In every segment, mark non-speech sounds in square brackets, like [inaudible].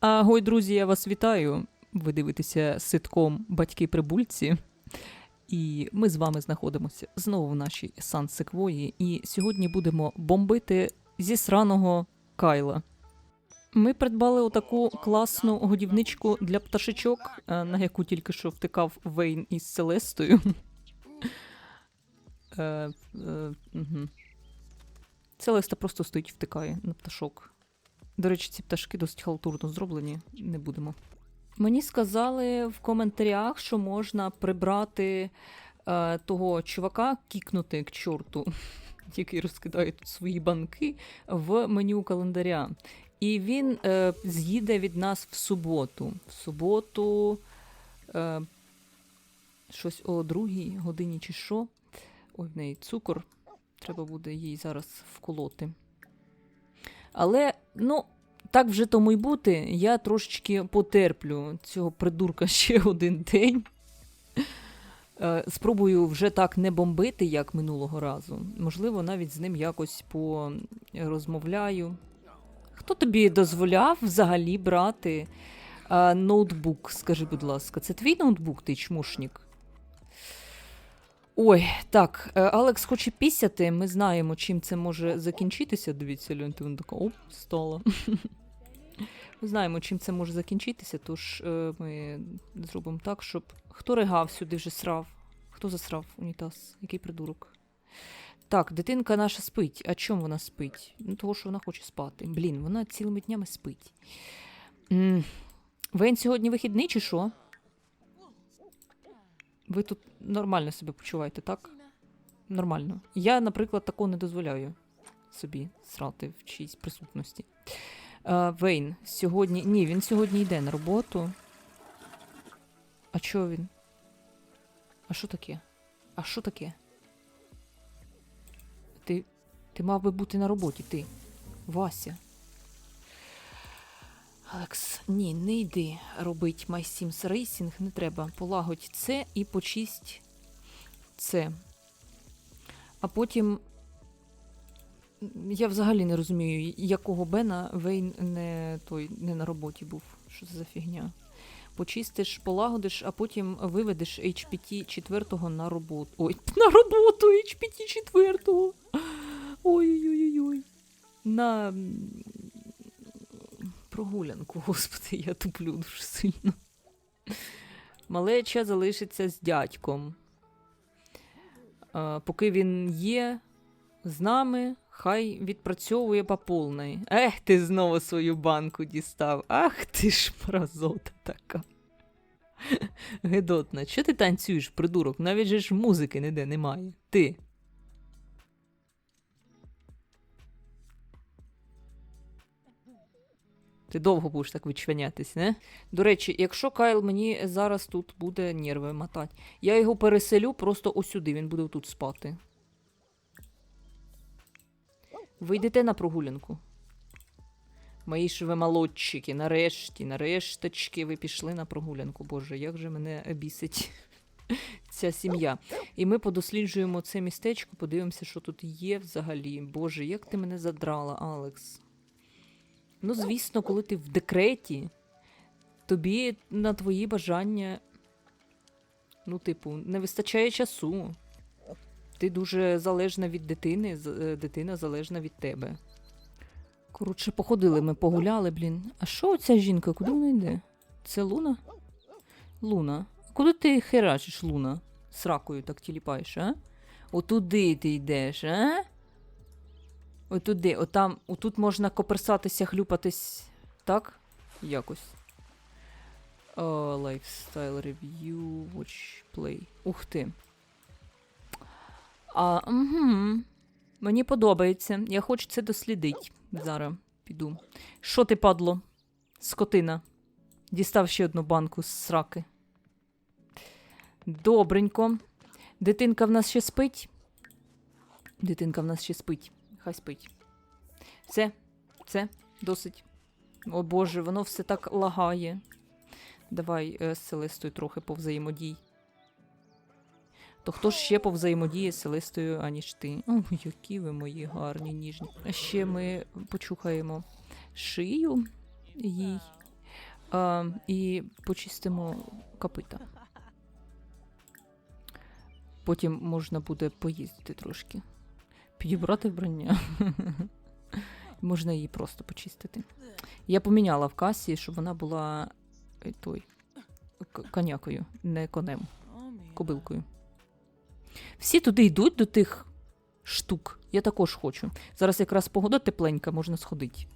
Агой, друзі, я вас вітаю. Ви дивитеся ситком Батьки прибульці. І ми з вами знаходимося знову в нашій сан секвої. І сьогодні будемо бомбити зі сраного Кайла. Ми придбали отаку класну годівничку для пташечок, е, на яку тільки що втикав Вейн із Селестою. Е, е. Селеста просто стоїть втикає на пташок. До речі, ці пташки досить халтурно зроблені, не будемо. Мені сказали в коментарях, що можна прибрати е, того чувака, кікнути к чорту, [laughs] який розкидає тут свої банки в меню календаря. І він е, з'їде від нас в суботу. В суботу е, щось о другій годині чи що. Ой, в неї цукор. Треба буде їй зараз вколоти. Але, ну, так вже тому й бути, я трошечки потерплю цього придурка [laughs] ще один день. Е, Спробую вже так не бомбити, як минулого разу. Можливо, навіть з ним якось порозмовляю. Хто тобі дозволяв взагалі брати е, ноутбук? Скажи, будь ласка, це твій ноутбук, ти чмушник? Ой, так, е, Алекс хоче пісяти. Ми знаємо, чим це може закінчитися. Дивіться, Леонтин він така, оп, стала. Ми знаємо, чим це може закінчитися, тож е, ми зробимо так, щоб. Хто ригав сюди вже срав? Хто засрав унітаз? Який придурок? Так, дитинка наша спить. А чому вона спить? Ну, того, що вона хоче спати. Блін, вона цілими днями спить. м Вейн сьогодні вихідний чи що? Ви тут нормально себе почуваєте, так? Нормально. Я, наприклад, такого не дозволяю собі срати в чиїсь присутності. Е, Вейн сьогодні. Ні, він сьогодні йде на роботу. А чого він? А що таке? А що таке? Ти. Ти мав би бути на роботі, ти. Вася. Алекс, ні, не йди робить My Sims Racing, не треба. Полагодь це і почисть це. А потім. Я взагалі не розумію, якого Бена Вейн не, той, не на роботі був. Що це за фігня? Почистиш, полагодиш, а потім виведеш HPT 4 на роботу. Ой, [laughs] на роботу HPT 4. Ой-ой-ой. На прогулянку, [laughs] господи, я туплю дуже сильно. Малеча залишиться з дядьком. Поки він є з нами, хай відпрацьовує по. Ех, ти знову свою банку дістав. Ах ти ж мразота така. [laughs] Гедотна, що ти танцюєш, придурок? Навіть же ж музики ніде немає. Ти. Ти довго будеш так відчванятись, не? До речі, якщо Кайл мені зараз тут буде нерви мотати, я його переселю просто ось сюди, він буде тут спати. Ви йдете на прогулянку. Мої ж ви молодчики, нарешті, нарешточки, ви пішли на прогулянку. Боже, як же мене бісить [laughs] ця сім'я. І ми подосліджуємо це містечко, подивимося, що тут є взагалі. Боже, як ти мене задрала, Алекс. Ну, звісно, коли ти в декреті, тобі на твої бажання, ну, типу, не вистачає часу. Ти дуже залежна від дитини, е, дитина залежна від тебе. Коротше, походили ми, погуляли, блін. А що ця жінка? Куди вона йде? Це Луна? Луна. Куди ти херачиш, Луна? Сракою так тіліпаєш, а? Отуди ти йдеш, а? Отуди, отам, отут можна коперсатися, хлюпатись, так? Якось. О, lifestyle review, watch play. Ух ти. А, угу. Мені подобається. Я хочу це дослідити. Зараз піду. Що ти, падло? Скотина. Дістав ще одну банку з сраки. Добренько. Дитинка в нас ще спить. Дитинка в нас ще спить. Хай спить. Все, це досить. О Боже, воно все так лагає. Давай е, з Селестою трохи повзаємодій. То хто ж ще повзаємодіє з Селестою, аніж ти? О, які ви мої гарні, ніжні. Ще ми почухаємо шию їй. А, і почистимо копита. Потім можна буде поїздити трошки. Підібрати вбрання. [laughs] Можна її просто почистити. Я поміняла в касі, щоб вона була е, той конякою, не конем, кобилкою. Всі туди йдуть до тих штук. Я також хочу. Зараз якраз погода тепленька, можна сходити.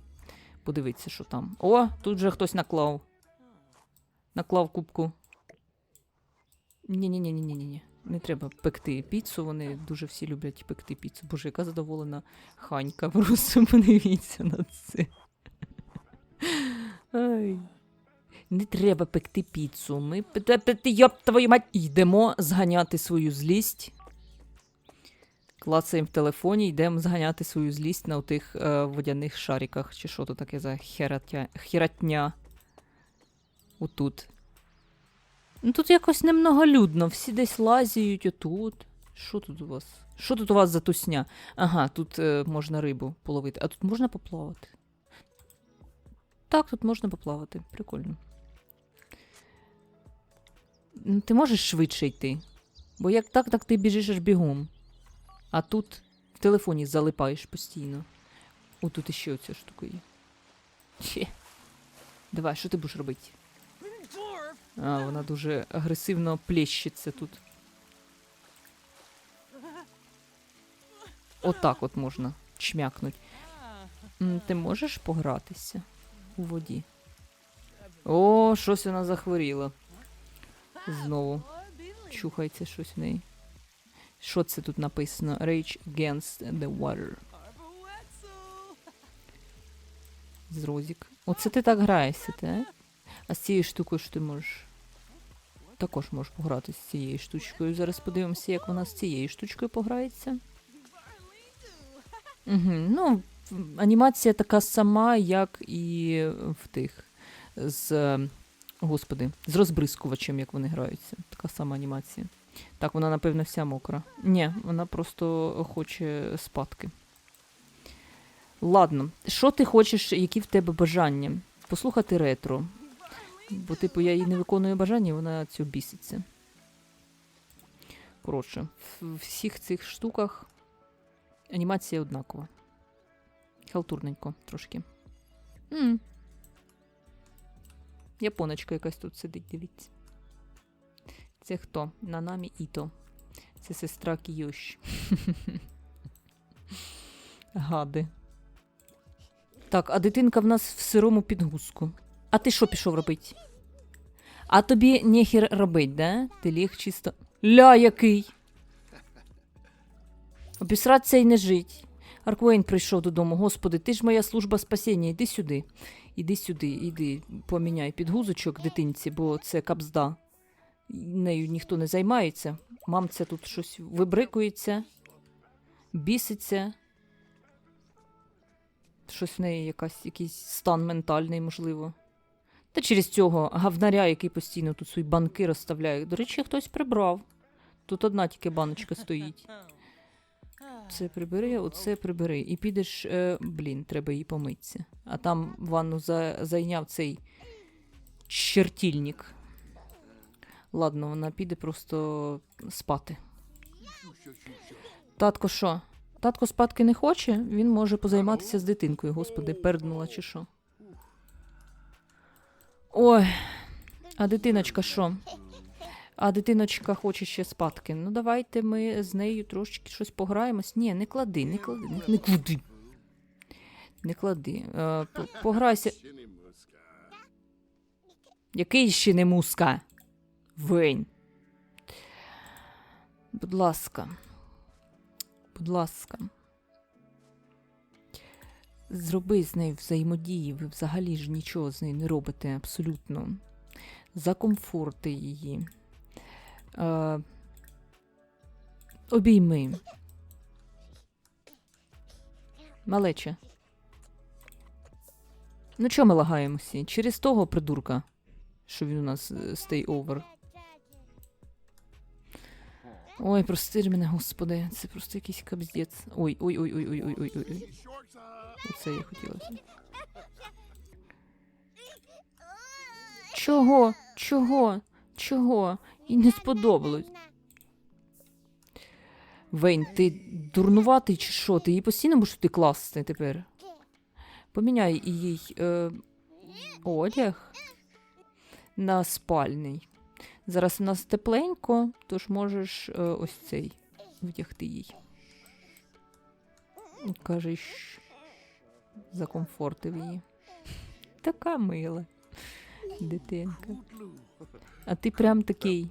Подивитися, що там. О, тут же хтось наклав. Наклав кубку. Ні-ні-ні-ні-ні-ні. Не треба пекти піцу, вони дуже всі люблять пекти піцу. Боже, яка задоволена ханька. [laughs] Просто подивіться на це. Ай. Не треба пекти піцу. Ми йоп твою мать. Йдемо зганяти свою злість. Клацаємо в телефоні, йдемо зганяти свою злість на тих е, водяних шариках. Чи що то таке за хератя, хератня. Отут. Ну тут якось немноголюдно, всі десь лазіють отут. Що тут у вас? Що тут у вас за тусня? Ага, тут е, можна рибу половити, а тут можна поплавати. Так, тут можна поплавати. Прикольно. Ну, Ти можеш швидше йти. Бо як так, так ти біжиш аж бігом. А тут в телефоні залипаєш постійно. О, тут іще оця штука є. Ще. Давай, що ти будеш робити? А, вона дуже агресивно плещеться тут. Отак от можна чмякнуть. Ти можеш погратися у воді? О, щось вона захворіла. Знову чухається щось в неї. Що це тут написано? Rage against the water. Зрозік. Оце ти так граєшся, так? А з цією штукою що ти можеш? Також можеш пограти з цією штучкою. Зараз подивимося, як вона з цією штучкою пограється. Угу. Ну, анімація така сама, як і в тих з. Господи, з розбризкувачем, як вони граються. Така сама анімація. Так, вона, напевно, вся мокра. Ні, вона просто хоче спадки. Ладно, що ти хочеш, які в тебе бажання? Послухати ретро. Бо, типу, я їй не виконую бажання, вона цього біситься. Коротше, в всіх цих штуках анімація однакова. Халтурненько трошки. м Японочка якась тут сидить, дивіться. Це хто? Нанамі Іто. Це сестра Кіюш. [laughs] Гади. Так, а дитинка в нас в сирому підгузку. А ти що пішов робити? А тобі нехер робить, да? Ти ліг чисто. Ля який! Обісратися і не жить. Арквейн прийшов додому. Господи, ти ж моя служба спасіння. Іди сюди. Іди сюди, іди, поміняй підгузочок дитинці, бо це капзда. Нею ніхто не займається. Мамця тут щось вибрикується, біситься. Щось в неї якась, якийсь стан ментальний, можливо. Та через цього гавнаря, який постійно тут свої банки розставляє. До речі, хтось прибрав. Тут одна тільки баночка стоїть. Це прибери, оце прибери. І підеш, е, блін, треба їй помитися. А там ванну за, зайняв цей чертільник. Ладно, вона піде просто спати. Татко що? Татко спадки не хоче, він може позайматися з дитинкою. Господи, перднула чи що. Ой, а дитиночка що? А дитиночка хоче ще спадки. Ну, давайте ми з нею трошечки щось пограємось. Ні, не клади, не клади, не, не клади. Не клади. Е, пограйся. Який ще не муска? Вень. Будь ласка. Будь ласка. Зроби з нею взаємодії. Ви взагалі ж нічого з нею не робите абсолютно. Закомфорти її. Е, обійми. Малече. Ну чого ми лагаємося? Через того придурка, що він у нас е, stay over. Ой, прости мене, господи, це просто якийсь кабздець. Ой, ой, ой, ой, ой, ой, ой, ой, ой. Оце я хотіла. Чого? Чого? Чого? І не сподобалось. Вейн, ти дурнуватий чи що? Ти її постійно будеш туди класти тепер. Поміняй їй е, одяг на спальний. Зараз у нас тепленько, тож можеш е, ось цей вдягти їй. Кажеш, закомфортив її. Така мила дитинка. А ти прям такий.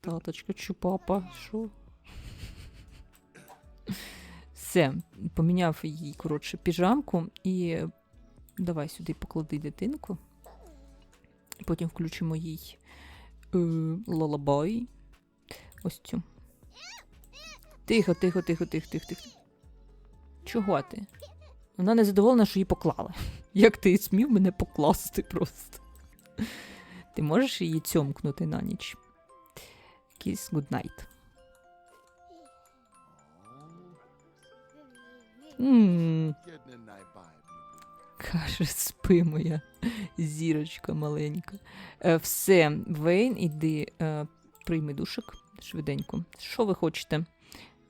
Таточка, чупапа, що? Все, поміняв їй, коротше, піжамку і давай сюди поклади дитинку. Потім включимо їй е, лалабай. Ось цю. Тихо, тихо, тихо, тихо, тихо, тихо. Чого ти? Вона не задоволена, що її поклали. [laughs] Як ти смів мене покласти просто? Ти можеш її цьомкнути на ніч? Kiss goodnight. Ммм, каже, спи моя [laughs] зірочка маленька. Е, все, Вейн, іди, е, прийми душик швиденько. Що ви хочете?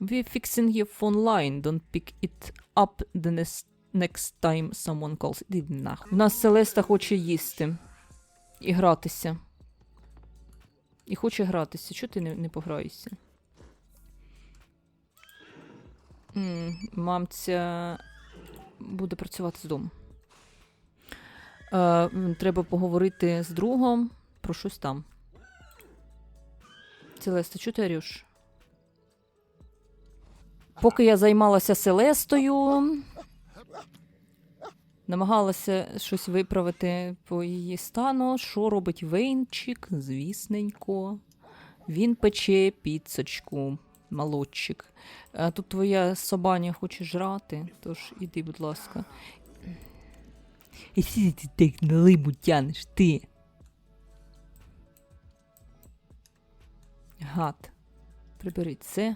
We fixing your phone line. Don't pick it up the next, next time someone calls. Іди нахуй. У нас Селеста хоче їсти і гратися. І хоче гратися. Чого ти не, не пограєшся? Мамця буде працювати з дому. Е, треба поговорити з другом про щось там. Целеста, чого ти орєш? Поки я займалася Селестою, намагалася щось виправити по її стану. Що робить Вейнчик? Звісненько. Він пече піцочку, молодчик. А тут твоя собаня хоче жрати, тож іди, будь ласка. І сіди ти так на либу тянеш, ти. Гад. Прибери це.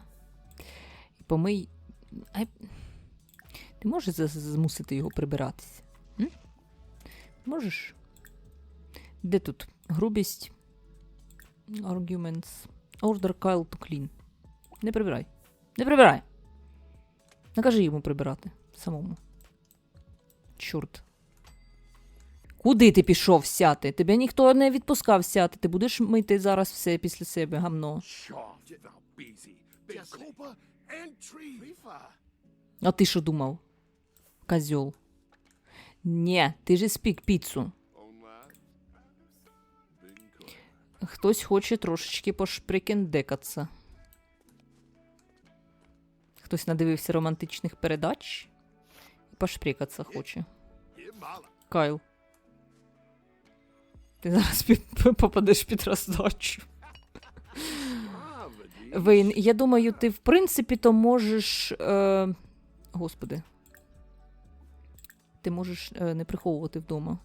І помий. Ай... Ти можеш змусити його прибиратися? М? Можеш? Де тут? Грубість. Arguments. Order Kyle to clean. Не прибирай. Не прибирай. Накажи йому прибирати самому. Чорт. Куди ти пішов сяти? Тебе ніхто не відпускав сяти. Ти будеш мити зараз все після себе, гамно. А ти що думав? Козьол. Ні, ти ж спік піцу. Хтось хоче трошечки пошприкендекатися. Хтось надивився романтичних передач і пошприкатися хоче. Кайл. Ти зараз під, [laughs] попадеш під роздачу. Вейн, я думаю, ти в принципі то можеш. Е... Господи. Ти можеш е, не приховувати вдома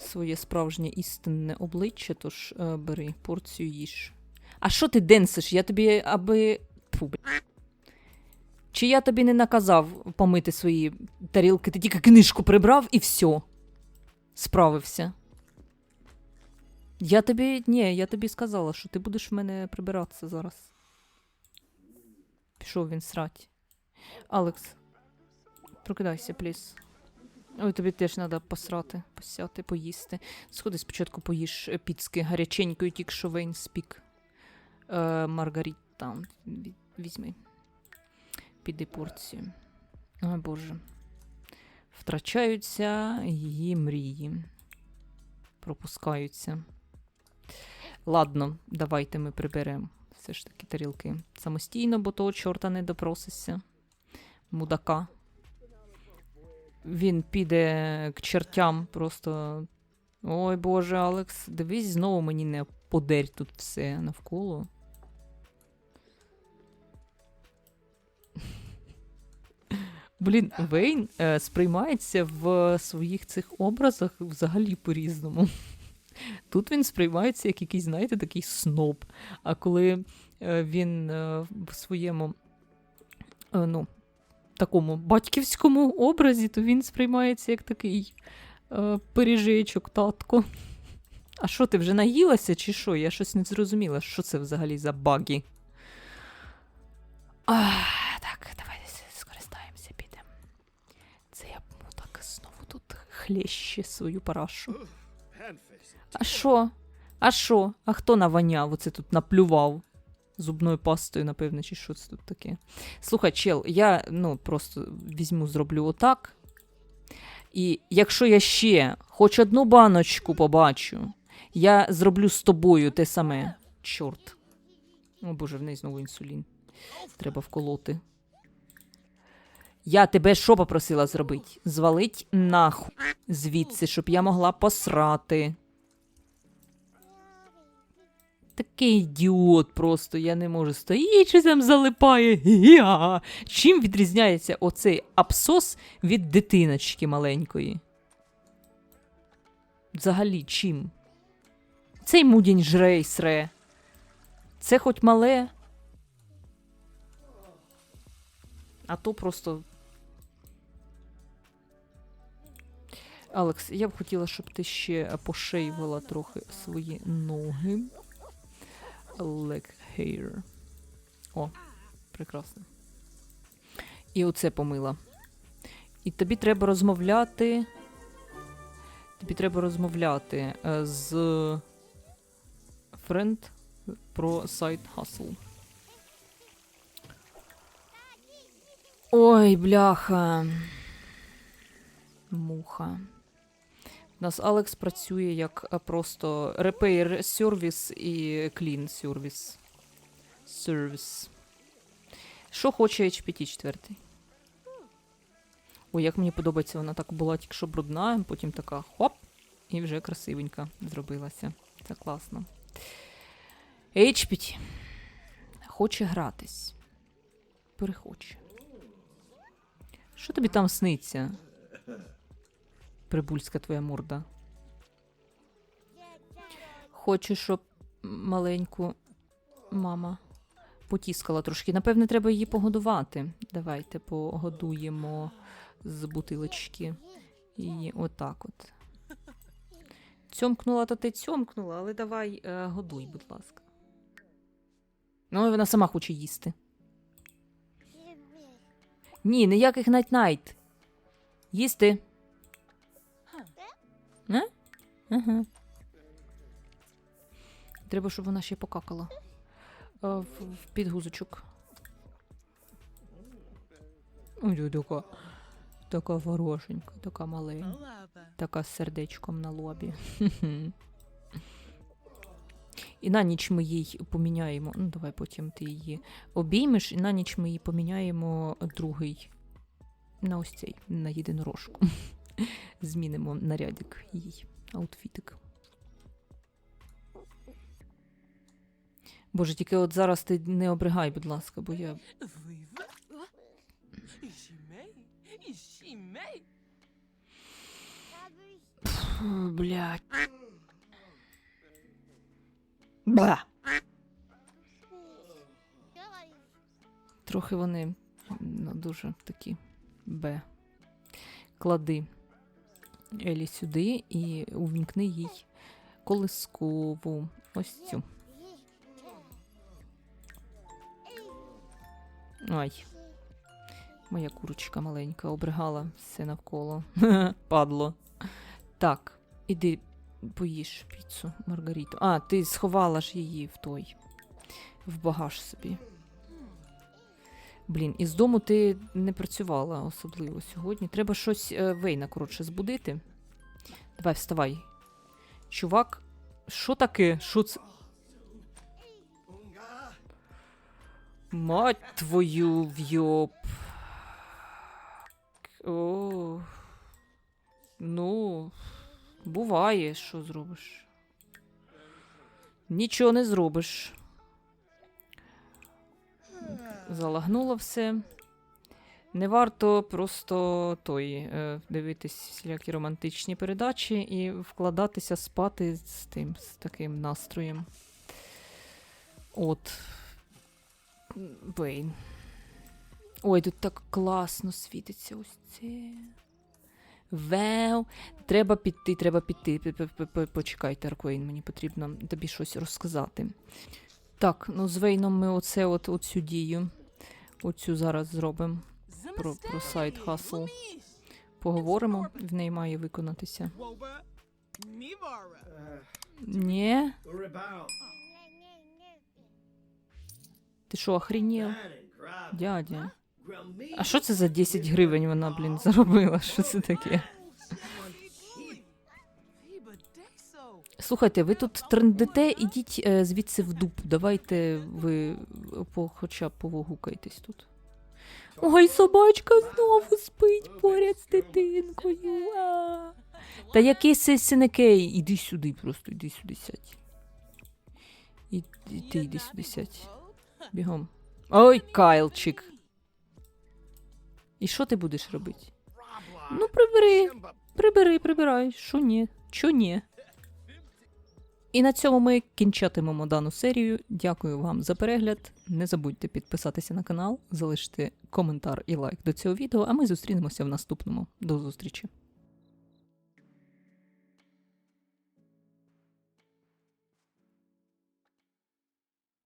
своє справжнє істинне обличчя, тож е, бери порцію їж. А що ти денсиш? Я тобі аби. Фу. Чи я тобі не наказав помити свої тарілки? Ти тільки книжку прибрав і все. Справився. Я тобі. Ні, я тобі сказала, що ти будеш в мене прибиратися зараз. Пішов він срать. Алекс, прокидайся, пліс. Ой, тобі теж треба посрати, посяти, поїсти. Сходи спочатку поїж піцки гаряченькою, тільки що Вейн спік. Е, Маргарита, візьми. Піди порцію. Ой, Боже. Втрачаються її мрії. Пропускаються. Ладно, давайте ми приберемо все ж таки тарілки самостійно, бо того чорта не допросишся. Мудака. Він піде к чертям просто. Ой Боже, Алекс, дивись, знову мені не подерь тут все навколо. Блін, Вейн е, сприймається в своїх цих образах взагалі по-різному. Тут він сприймається як якийсь, знаєте, такий сноб. А коли е, він е, в своєму, е, ну, такому батьківському образі, то він сприймається як такий е, пиріжечок, татко. А що, ти вже наїлася, чи що? Я щось не зрозуміла, що це взагалі за баги. А, так, давайте скористаємося, підемо. Це я ну, так знову тут хлеще свою парашу. А що? А що? А хто наваняв? Оце тут наплював зубною пастою, напевно, чи що це тут таке. Слухай, чел, я ну, просто візьму, зроблю отак. І якщо я ще хоч одну баночку побачу, я зроблю з тобою те саме. Чорт. О боже, в неї знову інсулін. Треба вколоти. Я тебе що попросила зробити? Звалить нахуй звідси, щоб я могла посрати. Такий ідіот просто, я не можу стоїть, чи там залипає. Гі-га. Чим відрізняється оцей абсос від дитиночки маленької? Взагалі, чим? Цей мудінь жре й сре. Це хоч мале. А то просто. Алекс, я б хотіла, щоб ти ще пошейвала трохи свої ноги. Leg hair. О, прекрасно. І оце помила. І тобі треба розмовляти. Тобі треба розмовляти е, з френд про сайт Hustle. Ой, бляха. Муха. У нас Алекс працює як е, просто repair сервіс і clean сервіс. Сервіс. Що хоче HPT 4? Ой, як мені подобається, вона так була тільки що брудна, потім така хоп, і вже красивенька зробилася. Це класно. HPT. Хоче гратись. Перехоче. Що тобі там сниться? Прибульська твоя морда. Хочу, щоб маленьку мама потіскала трошки. Напевне, треба її погодувати. Давайте погодуємо з бутилочки. І отак от. Цьомкнула, то ти цьомкнула, але давай е, годуй, будь ласка. Ну, вона сама хоче їсти. Ні, ніяких найт-найт. Їсти. А? Ага. Треба, щоб вона ще покакала. В, в підгузочок. Ой, така, така хорошенька, така маленька, така з сердечком на лобі. І на ніч ми їй поміняємо. Ну, давай потім ти її обіймеш, і на ніч ми їй поміняємо другий на ось цей, на єдинорожку. [laughs] Змінимо нарядик їй, аутфітик. Боже, тільки от зараз ти не обригай, будь ласка, бо я. Фу, блядь. Трохи вони ну, дуже такі Б. Клади Елі сюди і увімкни їй колискову. Ось цю. Ай. Моя курочка маленька обригала все навколо. [laughs] Падло. Так, іди поїж піцу Маргариту. А, ти сховала ж її в той. В багаж собі. Блін, із дому ти не працювала особливо сьогодні. Треба щось е, Вейна, коротше, збудити. Давай, вставай. Чувак, що таке? Що це? Мать твою вйоб. О. Ну, буває, що зробиш. Нічого не зробиш. Залагнуло все. Не варто просто той е, дивитись всілякі романтичні передачі і вкладатися спати з тим, з таким настроєм. От. Бейн. Ой, тут так класно світиться ось це. Вау. Треба піти, треба піти. Почекайте, Арквейн, мені потрібно тобі щось розказати. Так, ну з Вейном ми оце от, оцю дію. Оцю зараз зробимо. Про, про сайт Hustle. Поговоримо, в неї має виконатися. Ні? Ти що, охренів? Дядя. А що це за 10 гривень вона, блін, заробила? Що це таке? Слухайте, ви тут трендите, ідіть е, звідси в дуб. Давайте ви по, хоча б повогукайтесь тут. Ой, собачка знову спить поряд з дитинкою. А. Та який си- синекей? Іди сюди, просто іди сюди сядь. І, і ти йди сюди сядь. Бігом. Ой, Кайлчик. І що ти будеш робити? Ну, прибери. Прибери, прибирай. Що ні? Що ні? І на цьому ми кінчатимемо дану серію. Дякую вам за перегляд. Не забудьте підписатися на канал, залишити коментар і лайк до цього відео, а ми зустрінемося в наступному. До зустрічі!